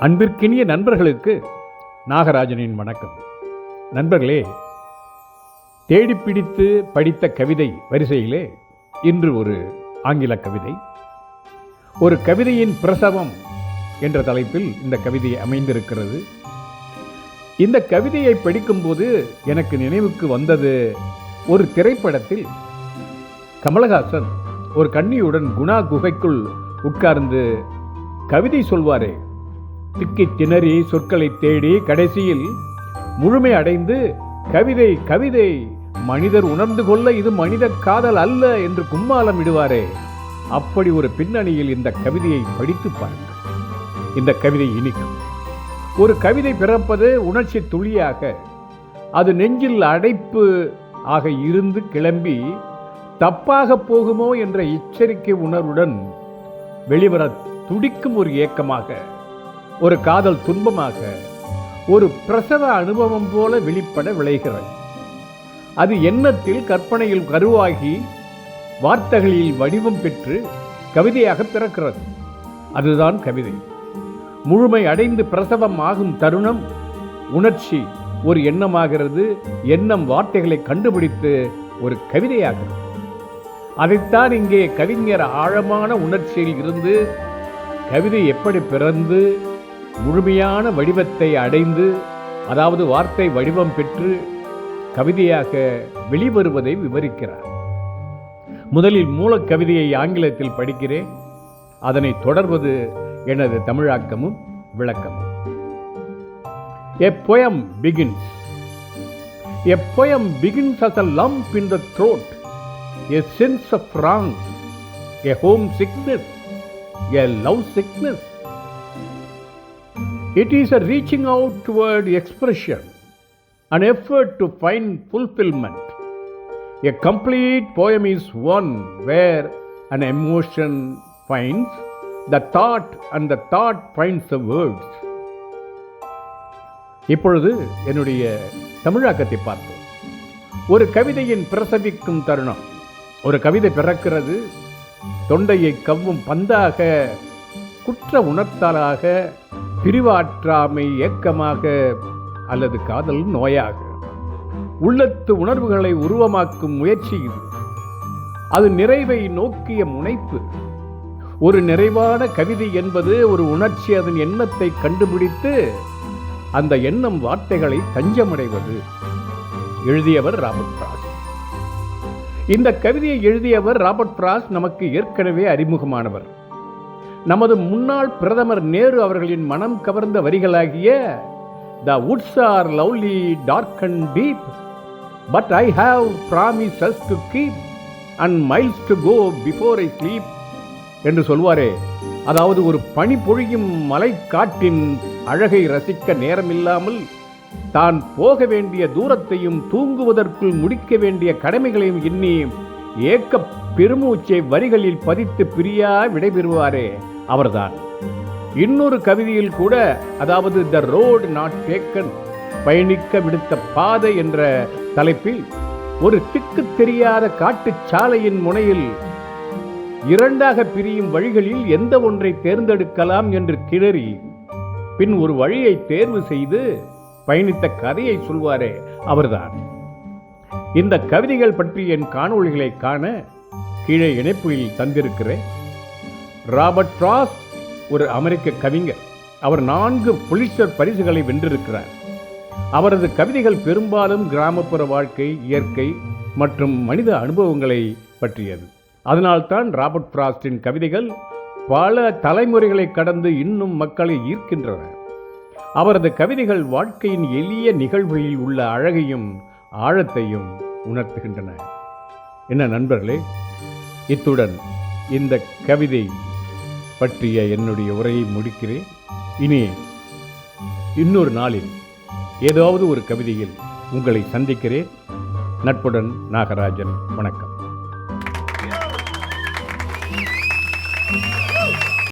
அன்பிற்கினிய நண்பர்களுக்கு நாகராஜனின் வணக்கம். நண்பர்களே தேடி பிடித்து படித்த கவிதை வரிசையிலே இன்று ஒரு ஆங்கில கவிதை. ஒரு கவிதையின் பிரசவம் என்ற தலைப்பில் இந்த கவிதை அமைந்திருக்கிறது. இந்த கவிதையை படிக்கும்போது எனக்கு நினைவுக்கு வந்தது ஒரு திரைப்படத்தில் கமலஹாசன் ஒரு கன்னியுடன் குணா குகைக்குள் உட்கார்ந்து கவிதை சொல்வாரே திக்கி திணறி சொற்களை தேடி கடைசியில் முழுமை அடைந்து கவிதை கவிதை மனிதர் உணர்ந்து கொள்ள இது மனித காதல் அல்ல என்று கும்மாலம் இடுவாரே. அப்படி ஒரு பின்னணியில் இந்த கவிதையை படித்து பாருங்கள். இந்த கவிதை இனிக்கும். ஒரு கவிதை பிறப்பது உணர்ச்சி துளியாக அது நெஞ்சில் அடைப்பு ஆக இருந்து கிளம்பி தப்பாக போகுமோ என்ற எச்சரிக்கை உணர்வுடன் வெளிவர துடிக்கும் ஒரு ஏக்கமாக ஒரு காதல் துன்பமாக ஒரு பிரசவ அனுபவம் போல வெளிப்பட விளைகிறது. அது எண்ணத்தில் கற்பனையில் கருவாகி வார்த்தைகளில் வடிவம் பெற்று கவிதையாக பிறக்கிறது. அதுதான் கவிதை. முழுமை அடைந்து பிரசவம் ஆகும் தருணம் உணர்ச்சி ஒரு எண்ணமாகிறது எண்ணம் வார்த்தைகளை கண்டுபிடித்து ஒரு கவிதையாகிறது. அதைத்தான் இங்கே கவிஞர் ஆழமான உணர்ச்சியில் இருந்து கவிதை எப்படி பிறந்து முழுமையான வடிவத்தை அடைந்து அதாவது வார்த்தை வடிவம் பெற்று கவிதையாக வெளிவருவதை விவரிக்கிறார் முதலில் மூலக்கவிதையை ஆங்கிலத்தில் படிக்கிறேன் அதனை தொடர்வது எனது தமிழாக்கமும் விளக்கமும் A poem begins. A poem begins as a lump in the throat, a sense of wrong, a homesickness, a love sickness. It is a reaching out toward expression, an effort to find fulfillment. A complete poem is one where an emotion finds the thought and the thought finds the words. இப்பொழுது என்னுடைய தமிழாக்கத்தை பார்ப்போம் ஒரு கவிதையின் பிரசவிக்கும் தருணம் ஒரு கவிதை பிறக்கிறது தொண்டையை கவ்வும் பந்தாக குற்ற உணர்த்தாலாக பிரிவாற்றாமை ஏக்கமாக அல்லது காதல் நோயாக. உள்ளத்து உணர்வுகளை உருவமாக்கும் முயற்சி இது. அது நிறைவை நோக்கிய முனைப்பு. ஒரு நிறைவான கவிதை என்பது ஒரு உணர்ச்சி அதன் எண்ணத்தை கண்டுபிடித்து அந்த எண்ணம் வார்த்தைகளை தஞ்சமடைவது. எழுதியவர் ராபர்ட் பிராஸ். இந்த கவிதையை எழுதியவர் ராபர்ட் பிராஸ் நமக்கு ஏற்கனவே அறிமுகமானவர். நமது முன்னாள் பிரதமர் நேரு அவர்களின் மனம் கவர்ந்த வரிகளாகிய the woods are lovely dark and deep but I have promises to keep and miles to go before I sleep என்று சொல்வாரே. அதாவது ஒரு பனி பொழியும் மலைக்காட்டின் அழகை ரசிக்க நேரமில்லாமல் தான் போக வேண்டிய தூரத்தையும் தூங்குவதற்குள் முடிக்க வேண்டிய கடமைகளையும் இன்னி ஏக்க பெருமூச்சை வரிகளில் பதித்து பிரியா விடைபெறுவாரே அவர்தான். இன்னொரு கவிதையில் கூட அதாவது த ரோடு நாட் டேக்கன் பயணிக்க விடுத்த பாதை என்ற தலைப்பில் ஒரு திக்கு தெரியாத காட்டு சாலையின் முனையில் இரண்டாக பிரியும் வழிகளில் எந்த ஒன்றை தேர்ந்தெடுக்கலாம் என்று கிளறி பின் ஒரு வழியை தேர்வு செய்து பயணித்த கதையை சொல்வாரே அவர்தான். இந்த கவிதைகள் பற்றி என் காணொளிகளை காண கீழே இணைப்பில் தந்திருக்கிறேன் ராபர்ட் ஃப்ராஸ்ட் ஒரு அமெரிக்க கவிஞர். அவர் நான்கு புலிஷர் பரிசுகளை வென்றிருக்கிறார். அவரது கவிதைகள் பெரும்பாலும் கிராமப்புற வாழ்க்கை இயற்கை மற்றும் மனித அனுபவங்களை பற்றியது. அதனால்தான் ராபர்ட் ஃப்ராஸ்டின் கவிதைகள் பல தலைமுறைகளை கடந்து இன்னும் மக்களை ஈர்க்கின்றன. அவரது கவிதைகள் வாழ்க்கையின் எளிய நிகழ்வுகளில் உள்ள அழகையும் ஆழத்தையும் உணர்த்துகின்றன. என்ன நண்பர்களே இத்துடன் இந்த கவிதை பற்றிய என்னுடைய உரையை முடிக்கிறேன். இனி இன்னொரு நாளில் ஏதாவது ஒரு கவிதையில் உங்களை சந்திக்கிறேன். நட்புடன் நாகராஜன் வணக்கம்.